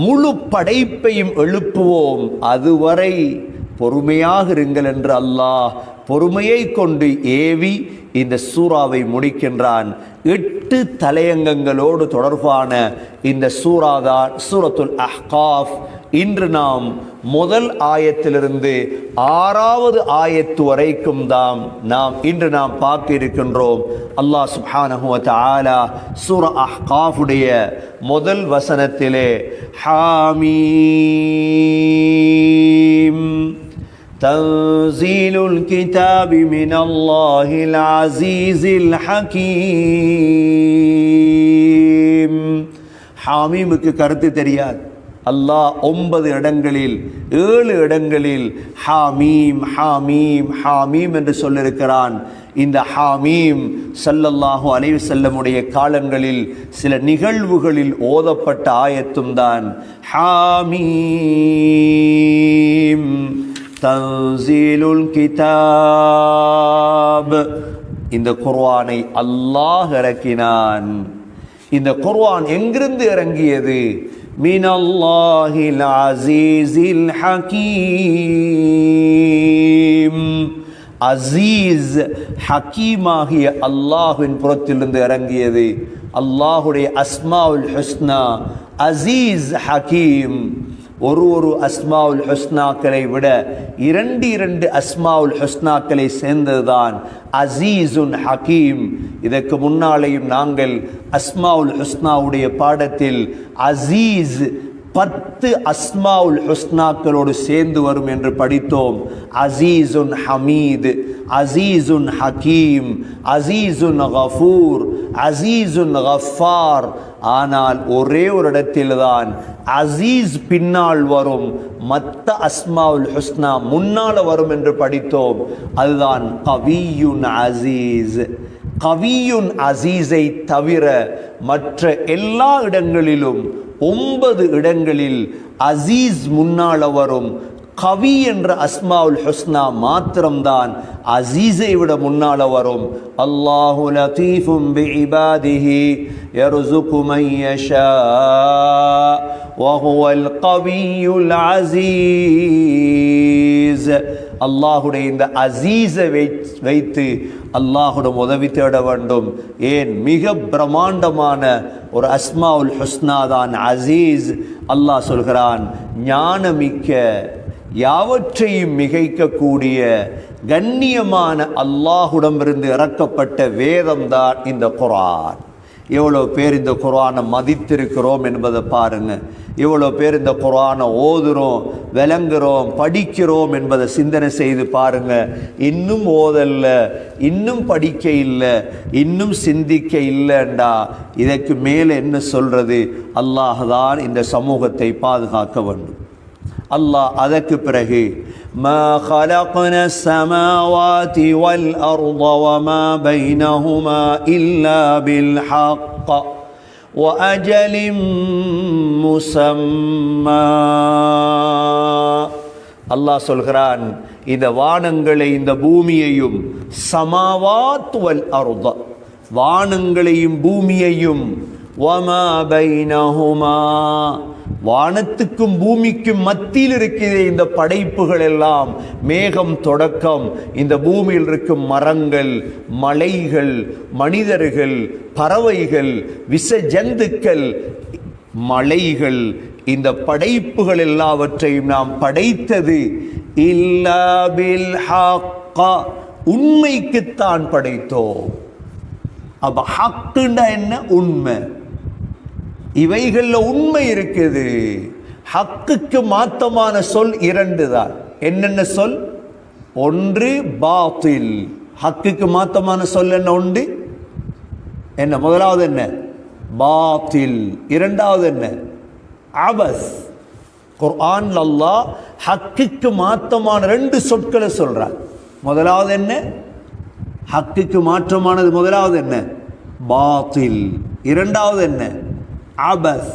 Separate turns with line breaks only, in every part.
முழு படைப்பையும் எழுப்புவோம். அதுவரை பொறுமையாக இருங்கள் என்று அல்லாஹ் பொறுமையை கொண்டு ஏவி இந்த சூறாவை முடிக்கின்றான். எட்டு தலையங்கங்களோடு தொடர்பான இந்த சூறாதான் சூரத்துல் அஹ்காஃப் இன்று நாம் முதல் ஆயத்திலிருந்து ஆறாவது ஆயத்து வரைக்கும் தாம் நாம் இன்று நாம் பார்க்க இருக்கின்றோம் அல்லாஹ் சுப்ஹானஹு வ தஆலா சூர அஹ்காஃபுடைய முதல் வசனத்திலே ஹாமீம் تنزيل الكتاب من الله العزيز الحكيم ஹாமீமுக்கு கருத்து தெரியாது அல்லாஹ் ஒன்பது இடங்களில் ஏழு இடங்களில் ஹாமீம் ஹாமீம் ஹாமீம் என்று சொல்லியிருக்கிறான். இந்த ஹாமீம் சல்லல்லாஹு அலைவு செல்லமுடைய காலங்களில் சில நிகழ்வுகளில் ஓதப்பட்ட ஆயத்தும் தான். ஹாமீம் தன்சீலுல் கிதாப். இந்த குர்வானை அல்லாஹ் இறக்கினான். இந்த குர்வான் எங்கிருந்து இறங்கியது? மினல்லாஹில் அசீஸில் ஹகீம் அசீஸ் ஹக்கீமாகிய அல்லாஹ்வின் புறத்திலிருந்து இறங்கியது. அல்லாஹுடைய அஸ்மாவுல் ஹுஸ்னா. அசீஸ் ஹக்கீம் ஒரு ஒரு அஸ்மாவுல் ஹொஸ்னாக்களை விட இரண்டு இரண்டு அஸ்மாவுல் ஹொஸ்னாக்களை சேர்ந்ததுதான் அசீசுன் ஹக்கீம் இதற்கு முன்னாலேயும் நாங்கள் அஸ்மாவுல் ஹொஸ்னாவுடைய பாடத்தில் அசீஸ் பத்து அஸ்மாவுல் ஹுஸ்னாக்களோடு சேர்ந்து வரும் என்று படித்தோம். அசீசுன் ஹமீது அசீசுன் ஹக்கீம் அசீசுன் கஃபூர் அசீசுன் கஃபார் ஆனால் ஒரே ஒரு இடத்தில்தான் அசீஸ் பின்னால் வரும். மத்த அஸ்மாவுல் ஹுஸ்னா முன்னால் வரும் என்று படித்தோம். அதுதான் கவியுன் அசீஸ். கவியுன் அசீஸை தவிர மற்ற எல்லா இடங்களிலும் ஒன்பது இடங்களில் அசீஸ் முன்னால் வரும் கவி என்ற அஸ்மாவுல் ஹுஸ்னா மாத்திரம்தான் அசீஸை விட முன்னால வரும். அல்லாஹு லதீஃபும் பி இபாதிஹி யர்சுகு மன் யஷா வஹுவல் கவியுல் அசீஸ் அல்லாஹுடைய இந்த அசீஸை வைத்து அல்லாஹுடன் உதவி தேட வேண்டும். ஏன்? மிக பிரம்மாண்டமான ஒரு அஸ்மாவுல் ஹுஸ்னா தான் அசீஸ். அல்லாஹ் சொல்கிறான் ஞானமிக்க யாவற்றையும் மிகைக்கக்கூடிய கண்ணியமான அல்லாஹுடமிருந்து இறக்கப்பட்ட வேதம்தான் இந்த குரான். எவ்வளோ பேர் இந்த குரானை மதித்திருக்கிறோம் என்பதை பாருங்கள் எவ்வளோ பேர் இந்த குரானை ஓதுறோம் விளங்குறோம் படிக்கிறோம் என்பதை சிந்தனை செய்து பாருங்கள் இன்னும் ஓதல்ல இன்னும் படிக்க இல்லை இன்னும் சிந்திக்க இல்லைண்டா. இதற்கு மேலே என்ன சொல்கிறது அல்லாஹ் தான் இந்த சமூகத்தை பாதுகாக்க வேண்டும். அல்லாஹ் அதற்கு பிறகு ما خلقنا السماوات والأرض وما بينهما إلا بالحق وأجل مسمى அல்லாஹ் சொல்கிறான் இந்த வானங்களை இந்த பூமியையும் சமாவாத் வல் அருத வானங்களையும் பூமியையும் வமா பைனஹுமா வானத்துக்கும் பூமிக்கும் மத்தியில் இருக்கிற இந்த படைப்புகள் எல்லாம் மேகம் தொடக்கம் இந்த பூமியில் இருக்கும் மரங்கள் மலைகள் மனிதர்கள் பறவைகள் விச ஜந்துக்கள் மலைகள் இந்த படைப்புகள் எல்லாவற்றையும் நாம் படைத்தது இல்லாபில் உண்மைக்குத்தான் படைத்தோம். அப்ப ஹக்குண்டா என்ன? உண்மை. இவைகளில் உண்மை இருக்குது. ஹக்குக்கு மாத்தமான சொல் இரண்டு தான். என்னென்ன சொல்? ஒன்று பாத்தில். ஹக்குக்கு மாத்தமான சொல் என்ன உண்டு? என்ன முதலாவது என்ன? பாத்தில். இரண்டாவது என்ன? அபஸ். குர்ஆன் அல்லா ஹக்குக்கு மாத்தமான ரெண்டு சொற்களை சொல்கிறார் முதலாவது என்ன? ஹக்குக்கு மாற்றமானது முதலாவது என்ன? பாத்தில். இரண்டாவது என்ன? அபஸ்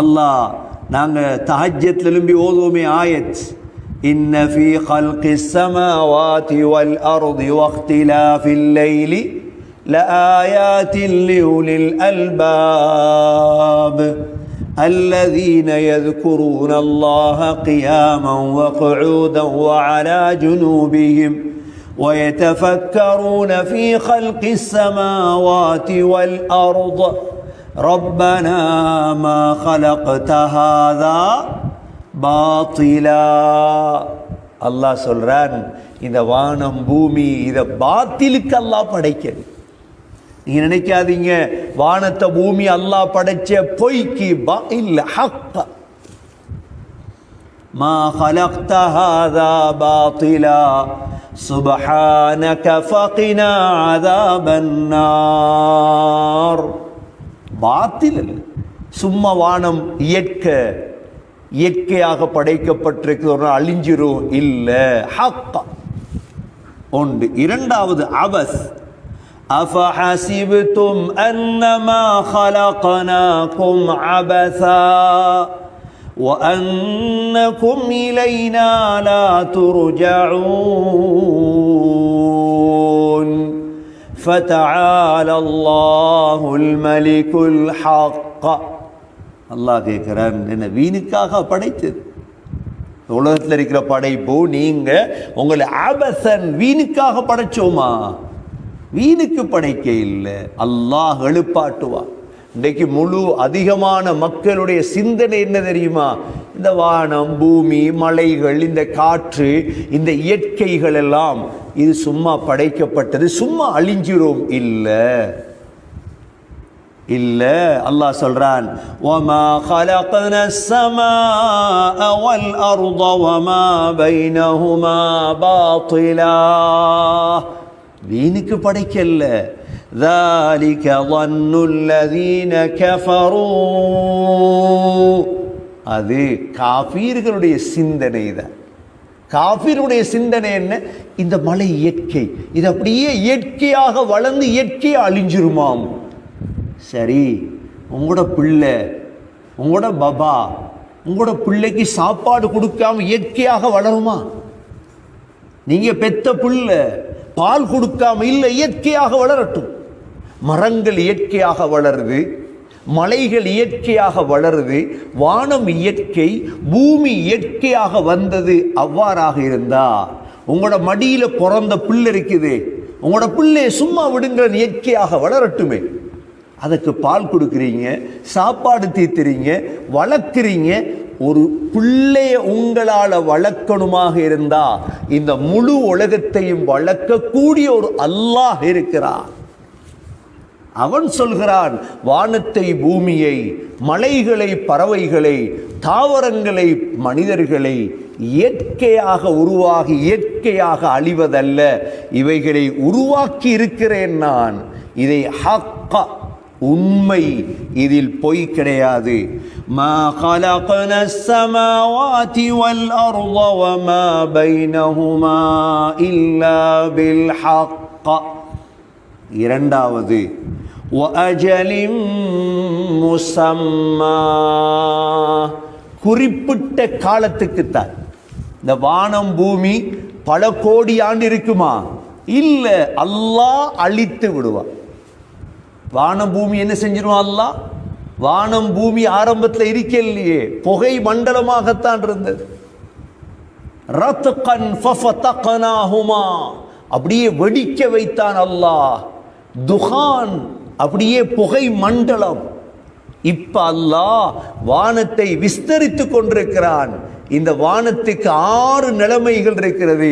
அல்லாஹ் நாங்கள் தஹஜத் எழும்பி ஓதுவோமே ஆயத் إن في خلق السماوات والأرض واختلاف الليل لآيات لأولي الألباب الذين يذكرون الله قياما وقعودا وعلى جنوبهم ويتفكرون في خلق السماوات والارض ربنا ما خلقت هذا باطلا அல்லாஹ் சொல்றான் இந்த வானம் பூமி இதை பாத்திலுக்கு அல்லாஹ் படைக்கிறது நீங்க நினைக்காதீங்க வானத்தை பூமி அல்லாஹ் படைச்ச பொய்க்கு பா இல்ல ஹக்க ما خلقت هذا باطلا سبحانك فقنا عذاب النار பாத்தில் அல்ல. சும்மா வானம் இயற்கை இயற்கையாக படைக்கப்பட்டிருக்கு ஒரு நாள் அழிஞ்சிரும் இல்ல ஹக்கா ஒன்று இரண்டாவது அபஸ் أفحسبتم أنما خلقناكم عبثا وأنكم إلينا لا ترجعون ஃபதஆல அல்லாஹுல் மலிகுல் ஹக் அல்லாஹ் கேட்குறான் என்ன வீணுக்காக படைத்தது. உலகத்தில் இருக்கிற படைப்பு நீங்கள் உங்களை ஆபசன் வீணுக்காக படைச்சோமா? வீணுக்கு படைக்க இல்லை. அல்லாஹ் எழுப்பாட்டுவான். இன்றைக்கு முழு அதிகமான மக்களுடைய சிந்தனை என்ன தெரியுமா இந்த வானம் பூமி மலைகள் இந்த காற்று இந்த இயற்கைகள் எல்லாம் இது சும்மா படைக்கப்பட்டது சும்மா அழிஞ்சிரும் இல்லை இல்ல அல்லாஹ் சொல்றான் وما خلقنا السماء والارض وما بينهما باطلا வீணுக்கு படைக்கல ذلك ظن الذين كفروا அது காபீர்களுடைய சிந்தனை தான் காபிருடைய சிந்தனை என்ன இந்த மலை இயற்கை இது அப்படியே இயற்கையாக வளர்ந்து இயற்கையாக அழிஞ்சிருமாம் சரி உங்களோட பிள்ளை உங்களோட பபா உங்களோட பிள்ளைக்கு சாப்பாடு கொடுக்காம இயற்கையாக வளருமா நீங்க பெத்த பிள்ளை பால் கொடுக்காம இல்லை இயற்கையாக வளரட்டும் மரங்கள் இயற்கையாக வளருது மலைகள் இயற்கையாக வளருது வானம் இயற்கை பூமி இயற்கையாக வந்தது அவ்வாறாக இருந்தா உங்களோட மடியில் பிறந்த புல் இருக்குது உங்களோட பிள்ளையை சும்மா விடுங்கள் இயற்கையாக வளரட்டுமே. அதுக்கு பால் கொடுக்குறீங்க சாப்பாடு தீர்த்துறீங்க வளர்க்குறீங்க ஒரு பிள்ளைய உங்களால் வளர்க்கணுமாக இருந்தா இந்த முழு உலகத்தையும் வளர்க்கக்கூடிய ஒரு அல்லாஹ் இருக்கிறார் அவன் சொல்கிறான் வானத்தை பூமியை மலைகளை பறவைகளை தாவரங்களை மனிதர்களை இயற்கையாக உருவாகி இயற்கையாக அழிவதல்ல இவைகளை உருவாக்கி இருக்கிறேன் நான் இதை ஹக்கா உண்மை இதில் பொய் கிடையாது ما خلقنا السماوات والأرض وما بينهما إلا بالحق இரண்டாவது وأجل مسمى குறிப்பிட்ட காலத்துக்குத்தான் இந்த வானம் பூமி பல கோடி ஆண்டு இருக்குமா இல்ல அல்லாஹ் அழித்து விடுவான் வானம் பூமி என்ன செஞ்சிருவான் அல்லாஹ் வானம் பூமி ஆரம்பத்தில் இருக்கலையே புகை மண்டலமாகத்தான் இருந்தது ரத்கன் ஃபஃபதக்னாஹுமா அப்படியே வெடிக்க வைத்தான் அல்லாஹ் துஹான் அப்படியே புகை மண்டலம். இப்போ அல்லாஹ் வானத்தை விஸ்தரித்து கொண்டிருக்கிறான். இந்த வானத்துக்கு ஆறு நிலைமைகள் இருக்கிறது.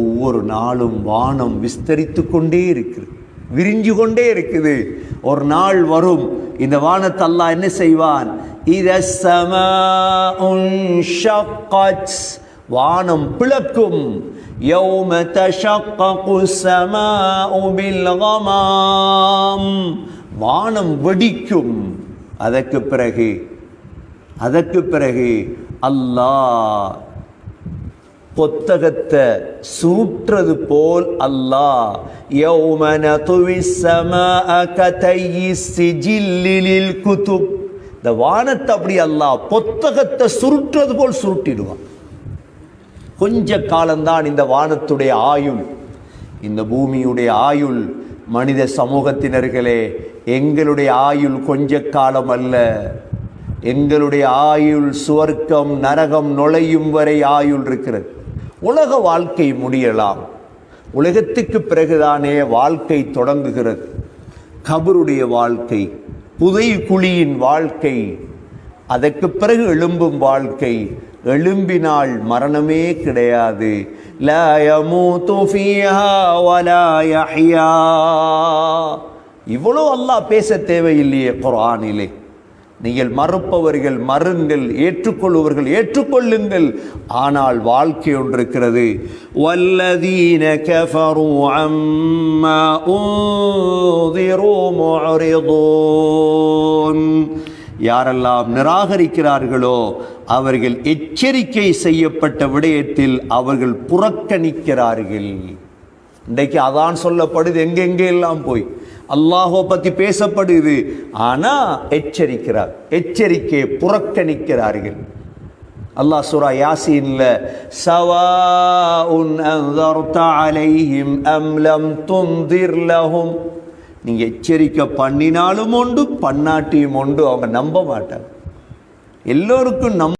ஒவ்வொரு நாளும் வானம் விஸ்தரித்து கொண்டே இருக்கிறது விரிஞ்சு கொண்டே இருக்குது. ஒரு நாள் வரும். இந்த வானத்தை அல்லாஹ் என்ன செய்வான்? இத வானம் பிளக்கும். யௌம தஷக்கு வானம் வெடிக்கும். அதற்கு பிறகு அதற்கு பிறகு அல்லாஹ் பொத்தகத்தை சுருற்றது போல் அல்லாஹ் யௌமன துவிசம கதையில் குத்துப் இந்த வானத்தை அப்படி அல்லாஹ் புத்தகத்தை சுருட்டுறது போல் சுருட்டிடுவான். கொஞ்ச காலம்தான் இந்த வானத்துடைய ஆயுள். இந்த பூமியுடைய ஆயுள் மனித சமூகத்தினர்களே எங்களுடைய ஆயுள் கொஞ்ச காலம் அல்ல. எங்களுடைய ஆயுள் சுவர்க்கம் நரகம் நுழையும் வரை ஆயுள் இருக்கிறது. உலக வாழ்க்கை முடியலாம். உலகத்துக்கு பிறகுதானே வாழ்க்கை தொடங்குகிறது. கபருடைய வாழ்க்கை புதை குழியின் வாழ்க்கை அதற்கு பிறகு எழும்பும் வாழ்க்கை எழும்பினால் மரணமே கிடையாது. இவ்வளோ அல்லாஹ் பேச தேவையில்லையே குரானிலே நீங்கள் மறுப்பவர்கள் மறுங்கள் ஏற்றுக்கொள்பவர்கள் ஏற்றுக்கொள்ளுங்கள். ஆனால் வாழ்க்கை ஒன்று இருக்கிறது வல்லதீன கஃபரு அம்மா யாரெல்லாம் நிராகரிக்கிறார்களோ அவர்கள் எச்சரிக்கை செய்யப்பட்ட விடயத்தில் அவர்கள் புறக்கணிக்கிறார்கள். இன்றைக்கு அதான் சொல்லப்படுது எங்கெங்கே எல்லாம் போய். அல்லாஹோ பத்தி பேசப்படுது. ஆனா எச்சரிக்கிறார். எச்சரிக்கையை புறக்கணிக்கிறார்கள். அல்லாஹ் சுரா யாசீன்ல சவா உன் அலைஹிம் அம் லம் லஹும். நீங்க எச்சரிக்கை பண்ணினாலும் உண்டு பண்ணாட்டியும் உண்டு அவங்க நம்ப மாட்டாங்க. எல்லோருக்கும் நம்ப